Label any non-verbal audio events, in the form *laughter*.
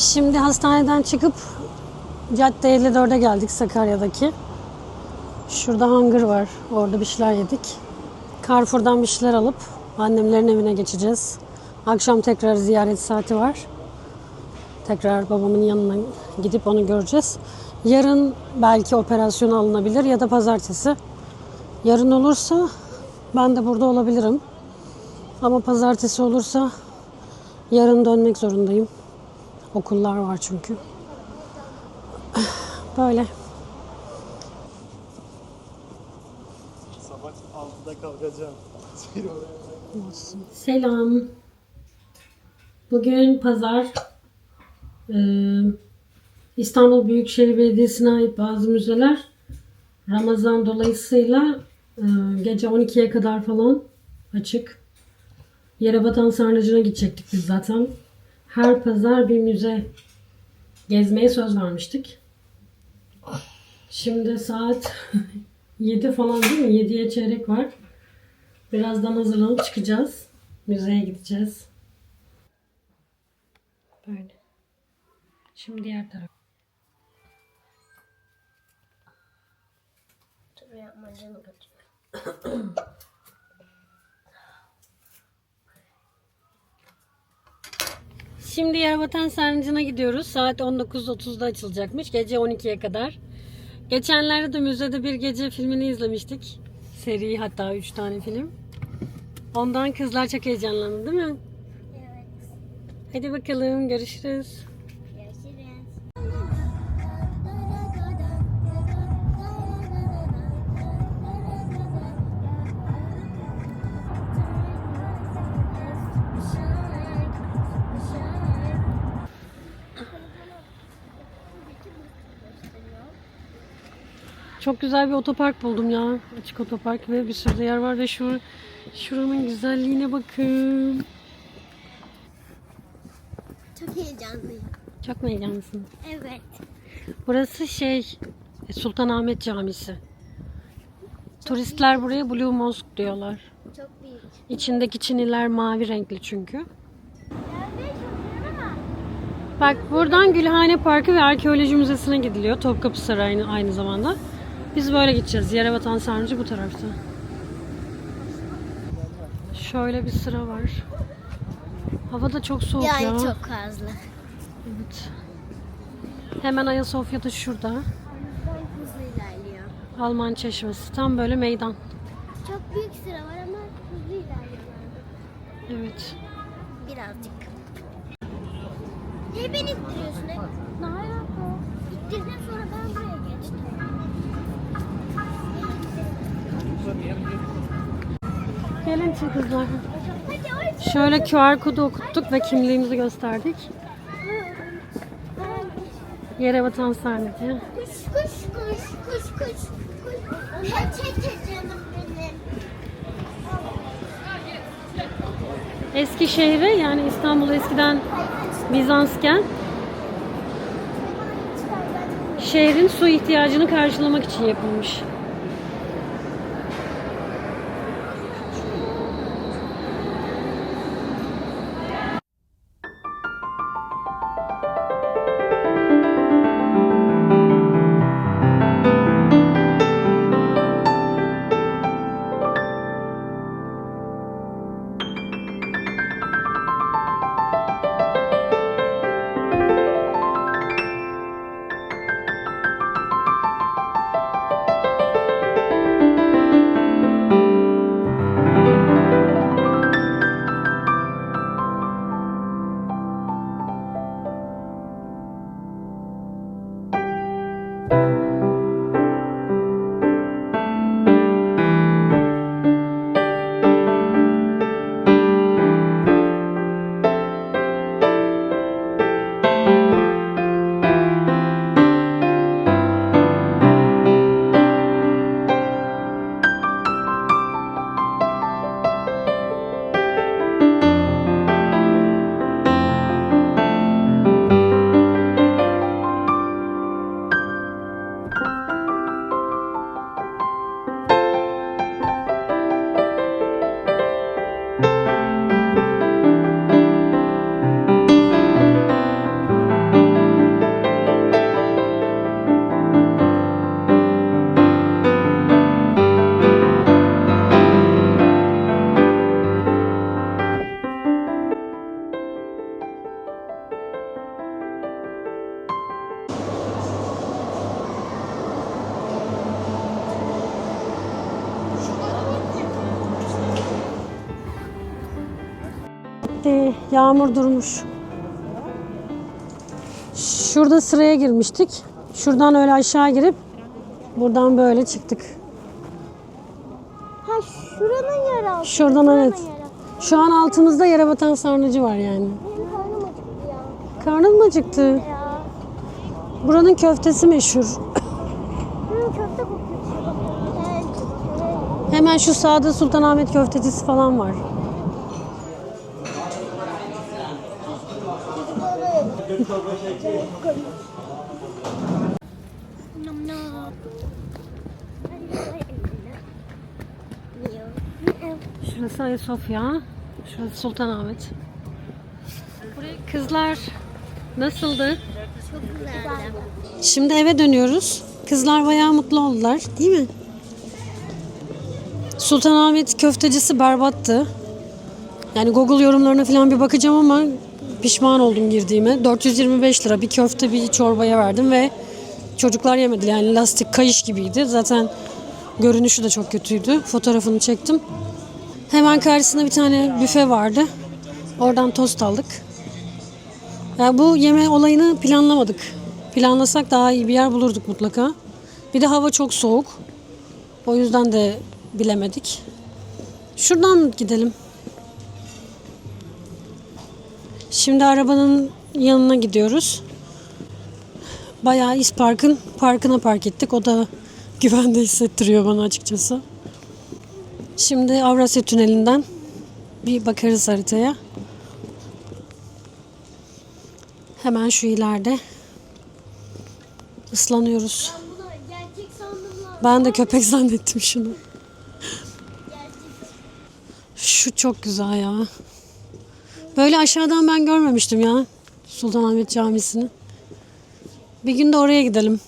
Şimdi hastaneden çıkıp Cadde 54'e geldik Sakarya'daki. Şurada hangır var. Orada bir şeyler yedik. Carrefour'dan bir şeyler alıp annemlerin evine geçeceğiz. Akşam tekrar ziyaret saati var. Tekrar babamın yanına gidip onu göreceğiz. Yarın belki operasyon alınabilir ya da pazartesi. Yarın olursa ben de burada olabilirim. Ama pazartesi olursa yarın dönmek zorundayım. Okullar var çünkü. Böyle. Sabah 6'da kalkacağım. Selam. Bugün pazar. Ee, İstanbul Büyükşehir Belediyesi'ne ait bazı müzeler Ramazan dolayısıyla e, gece 12'ye kadar falan açık. Yerebatan Sarnıcı'na gidecektik biz zaten. Her pazar bir müze gezmeye söz vermiştik. Şimdi saat *laughs* 7 falan değil mi? 7'ye çeyrek var. Birazdan hazırlanıp çıkacağız. Müzeye gideceğiz. Böyle. Şimdi diğer taraf. Dur yapmacını kaçıyor. *coughs* Şimdi Yerbatan Sarnıcı'na gidiyoruz. Saat 19.30'da açılacakmış. Gece 12'ye kadar. Geçenlerde de müzede bir gece filmini izlemiştik. Seri hatta 3 tane film. Ondan kızlar çok heyecanlandı değil mi? Evet. Hadi bakalım. Görüşürüz. Çok güzel bir otopark buldum ya. Açık otopark ve bir sürü de yer var ve şu şuranın güzelliğine bakın. Çok heyecanlıyım. Çok mu heyecanlısın? Evet. Burası şey Sultanahmet Camisi. Turistler buraya Blue Mosque diyorlar. Çok büyük. İçindeki çiniler mavi renkli çünkü. Çok Bak buradan Gülhane Parkı ve Arkeoloji Müzesi'ne gidiliyor. Topkapı Sarayı'nın aynı zamanda. Biz böyle gideceğiz. Yerebatan Sarnıcı bu tarafta. Şöyle bir sıra var. Hava da çok soğuk ya. yani çok fazla. Evet. Hemen Ayasofya da şurada. Ben hızlı ilerliyor. Alman Çeşmesi. Tam böyle meydan. Çok büyük sıra var ama hızlı ilerliyor. Evet. Birazcık. Niye beni ittiriyorsun hep? Ne alaka? İttirdin sonra ben buraya Gelin kızlar. Hadi oraya Şöyle QR kodu okuttuk ve kimliğimizi gösterdik. Yerebatan Sarnıcı. Kuş kuş kuş kuş kuş kuş. Peçete canım benim. Eskişehir'e yani İstanbul eskiden Bizansken şehrin su ihtiyacını karşılamak için yapılmış. Bitti. Yağmur durmuş. Şurada sıraya girmiştik. Şuradan öyle aşağı girip buradan böyle çıktık. Ha şuranın yeraltı. Şuradan Şuranın evet. yeraltı. Şu an altımızda yere batan sarnıcı var yani. Benim karnım acıktı ya. Karnın mı acıktı? Ya. Buranın köftesi meşhur. Hı, köfte kokuyor. Evet. Hemen şu sağda Sultanahmet köftecisi falan var. Şurası Ayasofya. Şurası Sultanahmet. Buraya kızlar nasıldı? Çok güzeldi. Şimdi eve dönüyoruz. Kızlar bayağı mutlu oldular, değil mi? Sultanahmet köftecisi berbattı. Yani Google yorumlarına falan bir bakacağım ama pişman oldum girdiğime. 425 lira bir köfte bir çorbaya verdim ve çocuklar yemedi. Yani lastik kayış gibiydi. Zaten görünüşü de çok kötüydü. Fotoğrafını çektim. Hemen karşısında bir tane büfe vardı. Oradan tost aldık. Ya bu yeme olayını planlamadık. Planlasak daha iyi bir yer bulurduk mutlaka. Bir de hava çok soğuk. O yüzden de bilemedik. Şuradan gidelim. Şimdi arabanın yanına gidiyoruz. Bayağı İspark'ın parkına park ettik. O da *laughs* güvende hissettiriyor bana açıkçası. Şimdi Avrasya Tüneli'nden bir bakarız haritaya. Hemen şu ileride ıslanıyoruz. Ben de köpek zannettim şunu. Şu çok güzel ya. Böyle aşağıdan ben görmemiştim ya Sultanahmet Camisi'ni. Bir gün de oraya gidelim.